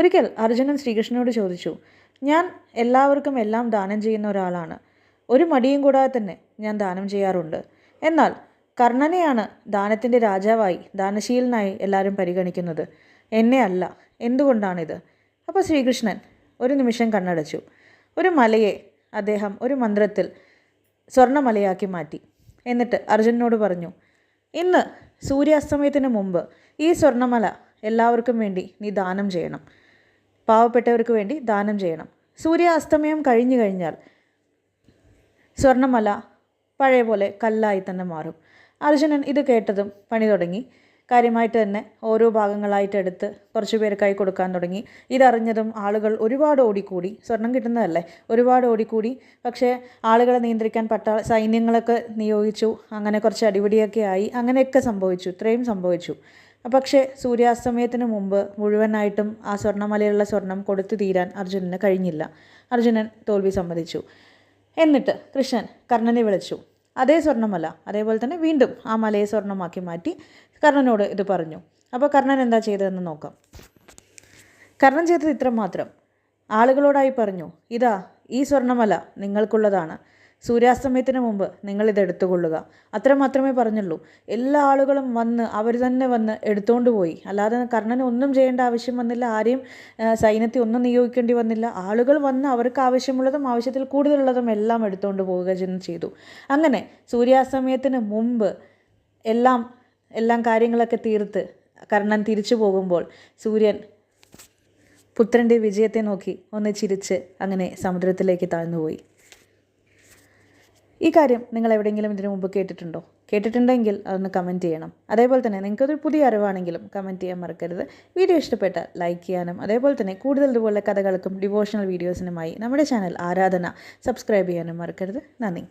ഒരിക്കൽ അർജുനൻ ശ്രീകൃഷ്ണനോട് ചോദിച്ചു ഞാൻ എല്ലാവർക്കും എല്ലാം ദാനം ചെയ്യുന്ന ഒരാളാണ്. ഒരു മടിയും കൂടാതെ തന്നെ ഞാൻ ദാനം ചെയ്യാറുണ്ട്. എന്നാൽ കർണനെയാണ് ദാനത്തിന്റെ രാജാവായി ദാനശീലനായി എല്ലാവരും പരിഗണിക്കുന്നത്. എന്നെ അല്ല എന്തുകൊണ്ടാണിത്? അപ്പോൾ ശ്രീകൃഷ്ണൻ ഒരു നിമിഷം കണ്ണടച്ചു. ഒരു മലയെ അദ്ദേഹം ഒരു മന്ത്രത്തിൽ സ്വർണമലയാക്കി മാറ്റി. എന്നിട്ട് അർജുനനോട് പറഞ്ഞു ഇന്ന് സൂര്യാസ്തമയത്തിന് മുമ്പ് ഈ സ്വർണമല എല്ലാവർക്കും വേണ്ടി നീ ദാനം ചെയ്യണം. പാവപ്പെട്ടവർക്ക് വേണ്ടി ദാനം ചെയ്യണം. സൂര്യ അസ്തമയം കഴിഞ്ഞു കഴിഞ്ഞാൽ സ്വർണമല പഴയ പോലെ കല്ലായി തന്നെ മാറും. അർജുനൻ ഇത് കേട്ടതും പണി തുടങ്ങി. കാര്യമായിട്ട് തന്നെ ഓരോ ഭാഗങ്ങളായിട്ട് എടുത്ത് കുറച്ച് പേർക്കായി കൊടുക്കാൻ തുടങ്ങി. ഇതറിഞ്ഞതും ആളുകൾ ഒരുപാട് ഓടിക്കൂടി. സ്വർണം കിട്ടുന്നതല്ലേ? ഒരുപാട് ഓടിക്കൂടി. പക്ഷേ ആളുകളെ നിയന്ത്രിക്കാൻ പട്ടാള സൈന്യങ്ങളൊക്കെ നിയോഗിച്ചു. അങ്ങനെ കുറച്ച് അടിപിടിയൊക്കെ ആയി. അങ്ങനെയൊക്കെ സംഭവിച്ചു. ഇത്രയും സംഭവിച്ചു. പക്ഷേ സൂര്യാസ്തമയത്തിന് മുമ്പ് മുഴുവനായിട്ടും ആ സ്വർണമലയിലുള്ള സ്വർണം കൊടുത്തു തീരാൻ അർജുനന് കഴിഞ്ഞില്ല. അർജുനൻ തോൽവി സമ്മതിച്ചു. എന്നിട്ട് കൃഷ്ണൻ കർണനെ വിളിച്ചു. അതേ സ്വർണമല അതേപോലെ തന്നെ വീണ്ടും ആ മലയെ സ്വർണമാക്കി മാറ്റി കർണനോട് ഇത് പറഞ്ഞു. അപ്പോൾ കർണൻ എന്താ ചെയ്തതെന്ന് നോക്കാം. കർണൻ ചെയ്തത് ഇത്ര മാത്രം ആളുകളോടായി പറഞ്ഞു ഇതാ ഈ സ്വർണമല നിങ്ങൾക്കുള്ളതാണ്. സൂര്യാസ്തമയത്തിന് മുമ്പ് നിങ്ങളിത് എടുത്തുകൊള്ളുക. അത്ര മാത്രമേ പറഞ്ഞുള്ളൂ. എല്ലാ ആളുകളും വന്ന് അവർ തന്നെ വന്ന് എടുത്തുകൊണ്ട് പോയി. അല്ലാതെ കർണന് ഒന്നും ചെയ്യേണ്ട ആവശ്യം വന്നില്ല. ആരെയും സൈന്യത്തെ ഒന്നും നിയോഗിക്കേണ്ടി വന്നില്ല. ആളുകൾ വന്ന് അവർക്ക് ആവശ്യമുള്ളതും ആവശ്യത്തിൽ കൂടുതലുള്ളതും എല്ലാം എടുത്തുകൊണ്ട് പോവുക ചെന്ന് ചെയ്തു. അങ്ങനെ സൂര്യാസ്തമയത്തിന് മുമ്പ് എല്ലാം എല്ലാം കാര്യങ്ങളൊക്കെ തീർത്ത് കർണൻ തിരിച്ചു പോകുമ്പോൾ സൂര്യൻ പുത്രന്റെ വിജയത്തെ നോക്കി ഒന്ന് ചിരിച്ച് അങ്ങനെ സമുദ്രത്തിലേക്ക് താഴ്ന്നുപോയി. ഈ കാര്യം നിങ്ങൾ എവിടെയെങ്കിലും ഇതിനു മുമ്പ് കേട്ടിട്ടുണ്ടോ? കേട്ടിട്ടുണ്ടെങ്കിൽ അതൊന്ന് കമന്റ് ചെയ്യണം. അതേപോലെ തന്നെ നിങ്ങൾക്കതൊരു പുതിയ അറിവാണെങ്കിലും കമന്റ് ചെയ്യാൻ മറക്കരുത്. വീഡിയോ ഇഷ്ടപ്പെട്ടാൽ ലൈക്ക് ചെയ്യാനും അതേപോലെ തന്നെ കൂടുതൽ ഇതുപോലെ കഥകൾക്കും ഡിവോഷണൽ വീഡിയോസിനുമായി നമ്മുടെ ചാനൽ ആരാധന സബ്സ്ക്രൈബ് ചെയ്യാനും മറക്കരുത്. നന്ദി.